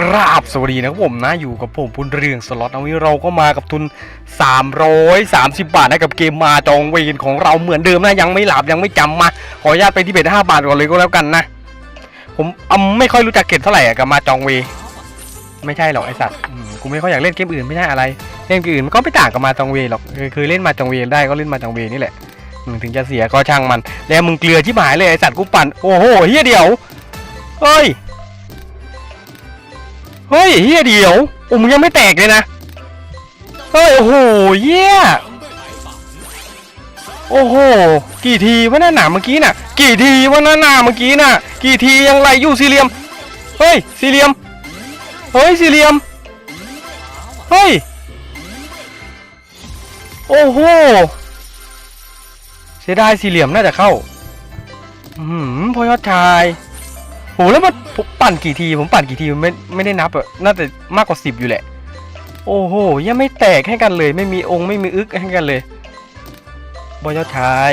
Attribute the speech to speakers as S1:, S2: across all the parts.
S1: กราบสวัสดีนะครับผมนะอยู่กับผมพุนเรืองสล็อตเอาวันนี้เราก็มากับทุน 330 บาทนะกับเกมมาจองเวรของเราเหมือนเดิมนะยังไม่หลับยังไม่จำมา ขออนุญาตไปที่เบ็ด5บาทก่อนเลยก็แล้วกันนะ ผมอำไม่ค่อยรู้จักเก็บเท่าไหร่กับมาจองเว ไม่ใช่หรอกไอสัตว์กูไม่ค่อยอยากเล่นเกมอื่นไม่ใช่อะไร เล่นเกมอื่นมันก็ไม่ต่างกับมาจองเวหรอกคือคือเล่นมาจองเวได้ก็เล่นมาจองเวนี่แหละอืมถึงจะเสียก็ช่างมัน แล้วมึงเกลือที่หายเลยไอสัตว์กูปั่นโอ้โหเฮียเดียวเฮ้ย เฮ้ยเฮียเดียวโอ้มึงยังไม่แตกเลยนะเฮ้ยโอ้โหเฮียโอ้โห กี่ทีวะนั่นหนาเมื่อกี้น่ะ กี่ทีวะนั่นหนาเมื่อกี้น่ะ กี่ทียังไรอยู่สี่เหลี่ยม เฮ้ยสี่เหลี่ยม เฮ้ยสี่เหลี่ยม เฮ้ย โอ้โห เสียดายสี่เหลี่ยมน่าจะเข้า อืมพอยอดชายโหแล้วมัน ผมปั่นกี่ที ผมปั่นกี่ทีไม่ไม่ได้นับอะน่าจะมากกว่าสิบอยู่แหละ โอ้โหยังไม่แตกให้กันเลย ไม่มีองค์ไม่มีอึกให้กันเลยบอยอดชาย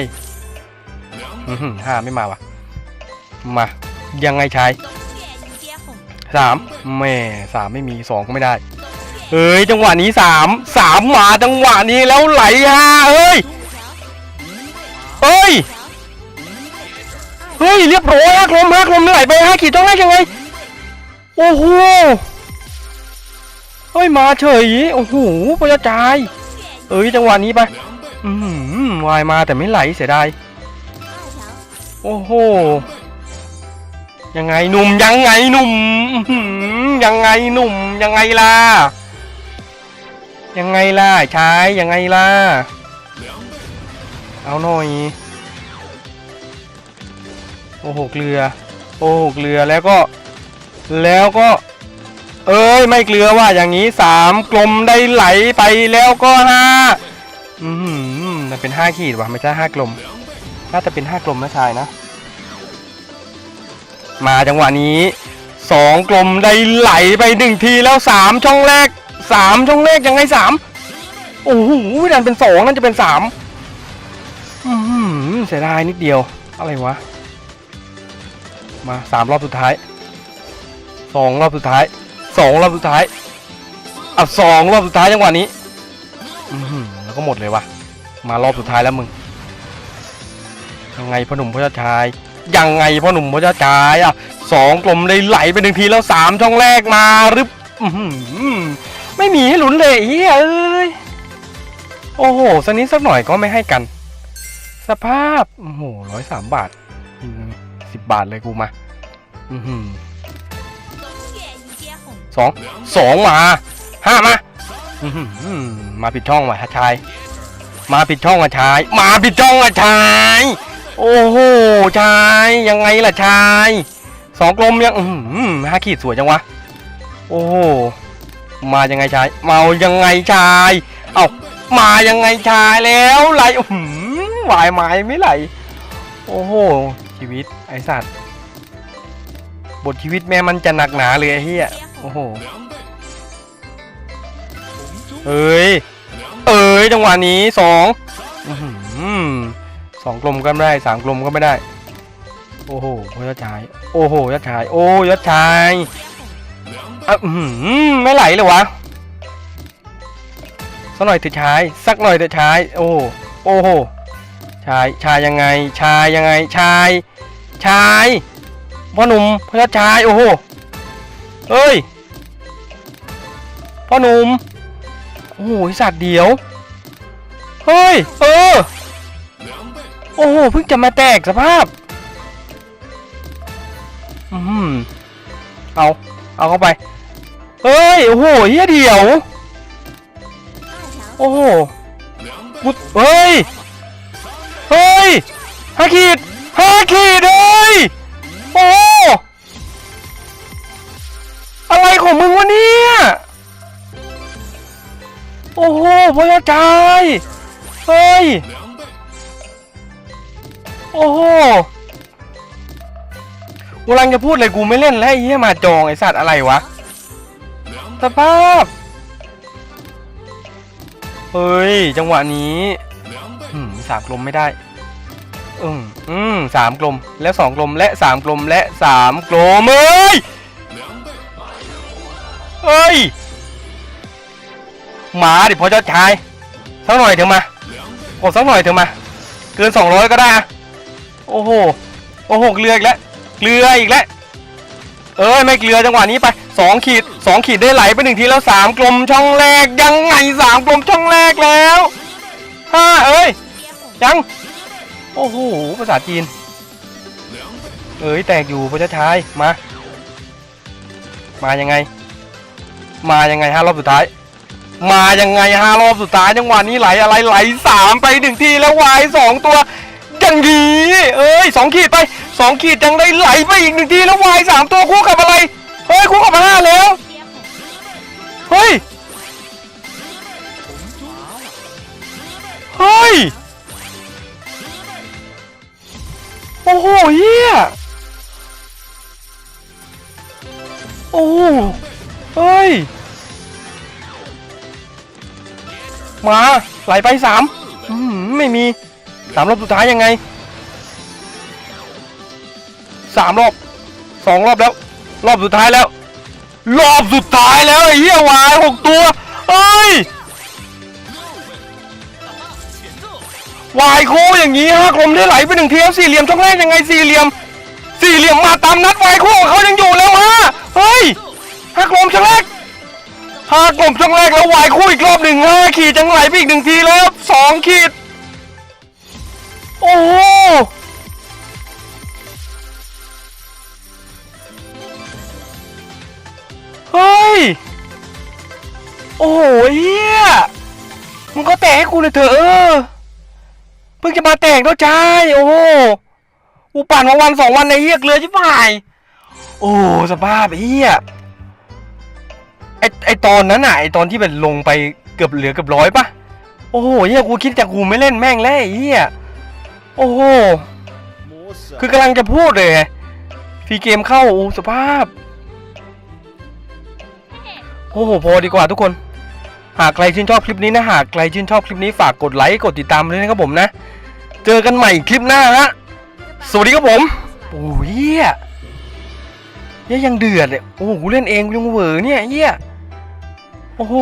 S1: ห้าไม่มาวะมา ยังไงชายสามแม่สามไม่มีสองก็ไม่ได้เฮ้ยจังหวะนี้สามสามมาจังหวะนี้แล้วไหลฮะเฮ้ยเฮ้ย เฮ้ยเรียบร้อยฮักลมฮักลมไหลไปห้าขีดต้องได้ยังไง โอ้โห เฮ้ยมาเฉย โอ้โหปยจาย เอ้ยจังหวะนี้ไป อืมวายมาแต่ไม่ไหลเสียดาย โอ้โห ยังไงหนุ่มยังไงหนุ่มยังไงหนุ่มยังไงล่ะ ยังไงล่ะชายยังไงล่ะ เอาหน่อย อ้โหเกลือ โอ้โหเกลือแล้วก็ แล้วก็ เอ้ยไม่เกลือว่าอย่างนี้สามกลมได้ไหลไปแล้วก็ห้าอืมมันเป็นห้าขีดว่ะไม่ใช่ห้ากลม น่าจะเป็นห้ากลมนะชายนะ มาจังหวะนี้สองกลมได้ไหลไปหนึ่งทีแล้วสามช่องแรกสามช่องแรกยังไงสามโอ้โหดันเป็นสองนั่นจะเป็นสามอืมเสียดายนิดเดียว อะไรวะ มาสามรอบสุดท้ายสองรอบสุดท้ายสองรอบสุดท้ายอะสองรอบสุดท้ายจังหวะนี้แล้วก็หมดเลยวะมารอบสุดท้ายแล้วมึงยังไงพ่อหนุ่มพ่อเจ้าชายยังไงพ่อหนุ่มพ่อเจ้าชายอะสองกลมได้ไหลไปหนึ่งทีแล้วสามช่องแรกมาหรือไม่มีให้หลุ้นเลยเฮ้ยเอ้ยโอ้โหสักนิดสักหน่อยก็ไม่ให้กัน สภาพโอ้โหร้อยสามบาท สิบบาทเลยกูมาอือหือสองสองมาห้ามาอื้อหือมาผิดช่องว่ะชาย มาผิดช่องอะชาย มาผิดช่องอะชาย โอ้โหชายยังไงล่ะชายสองกลมยังอือหือห้าขีดสวยจังวะ โอ้โหมายังไงชายเมายังไงชาย เอ้ามายังไงชายแล้วไหลอื้อหือวายไม้ไม่ไหล โอ้โห ชีวิตไอสัตว์ บทชีวิตแม่มันจะหนักหนาเลยไอ้เหี้ยโอ้โหเอ้ย เอ้ยจังหวะนี้สองสองกลมก็ไม่ได้สามกลมก็ไม่ได้ โอ้โหยอดชาย โอ้โหยอดชาย โอ้ยอดชายอะไม่ไหลเลยวะสักหน่อยเถอะชาย สักหน่อยเถอะชาย โอ้โหโอ้โห ชายชายยังไง ชายยังไง ชาย ชายพ่อหนุ่มพ่อชายโอ้โหเฮ้ยพ่อหนุ่มโอ้โหสัตว์เดียวเฮ้ยเออโอ้โหเพิ่งจะมาแตกสภาพอืมเอาเอาเข้าไปเฮ้ยโอ้โหเฮียเดียวโอ้โหกูเฮ้ย เฮ้ยห้าขีดห้าขีดเลยโอ้อะไรของมึงวะเนี่ย โอ้โหพ่อจายเฮ้ย โอ้โหกูกำลังจะพูดเลยกูไม่เล่นแล้วไอ้เหี้ยมาจองไอ้สัตว์อะไรวะสภาพ เฮ้ย จังหวะนี้ สามกลมไม่ได้ อืมอืมสามกลม และสองกลม และสามกลม และสามกลมเอ้ยเอ้ยมาดิพอเจ้าชายสักหน่อยเถอะมากดสักหน่อยเถอะมา เกินสองร้อยก็ได้ โอ้โห โอ้โห เกลืออีกแล้ว เกลืออีกแล้ว เอ้ยไม่เกลือจังหวะนี้ไปสองขีดสองขีดได้ไหลไปหนึ่งทีแล้วสามกลมช่องแรกยังไงสามกลมช่องแรกแล้วห้าเอ้ย ยัง โอ้โห ภาษาจีน เอ้ย แตกอยู่พระเจ้าชาย มา มายังไง มายังไงห้ารอบสุดท้าย มายังไงห้ารอบสุดท้ายจังหวะนี้ไหลอะไรไหลสามไปหนึ่งทีแล้ววายสองตัวอย่างนี้เอ้ยสองขีดไปสองขีดยังได้ไหลไปอีกหนึ่งทีแล้ววายสามตัวคู่กับอะไร เฮ้ยคู่กับห้าแล้ว เฮ้ย เฮ้ย อ้เฮียโอ้เฮ้ย มาไหลไปสามอืมไม่มีสามรอบสุดท้ายยังไงสามรอบสองรอบแล้ว รอบสุดท้ายแล้ว รอบสุดท้ายแล้วไอ้เหี้ยวายหกตัวเอ้ย วายโคอย่างนี้ฮะกลมได้ไหลไปหนึ่งทีแล้วสี่เหลี่ยมช่องแรกยังไงสี่เหลี่ยม สี่เหลี่ยมมาตามนัดวายโคของเขายังอยู่แล้วฮะเฮ้ยห้ากลมช่องแรกห้ากลมช่องแรกแล้ววายคู่อีกรอบหนึ่งห้าขีดจังไหลไปอีกหนึ่งทีแล้วสองขีดโอ้โหเฮ้ย โอ้โหเฮียมึงก็แตกให้กูเลยเถอะเออ พิ่งจะมาแตกแล้วจ้าโอ้โหกูปั่นมาวันสองวันในเฮียเกลือชิบหายโอ้สภาพเฮียไอไอตอนนั้นอะไอตอนที่มันลงไปเกือบเหลือเกือบร้อยปะโอ้โหเฮียกูคิดแต่กูไม่เล่นแม่งแล้วเฮียโอ้โหคือกำลังจะพูดเลยฟรีเกมเข้าโอ้สภาพ โอ้โหพอดีกว่าทุกคน หากใครชื่นชอบคลิปนี้นะ หากใครชื่นชอบคลิปนี้ฝากกดไลค์กดติดตามด้วยนะครับผมนะ เจอกันใหม่คลิปหน้าฮะ สวัสดีครับผม โอ้ยเฮียเฮียยังเดือดเลยโอ้โหกูเล่นเองกูยังเหวอเนี่ยเฮียโอ้โห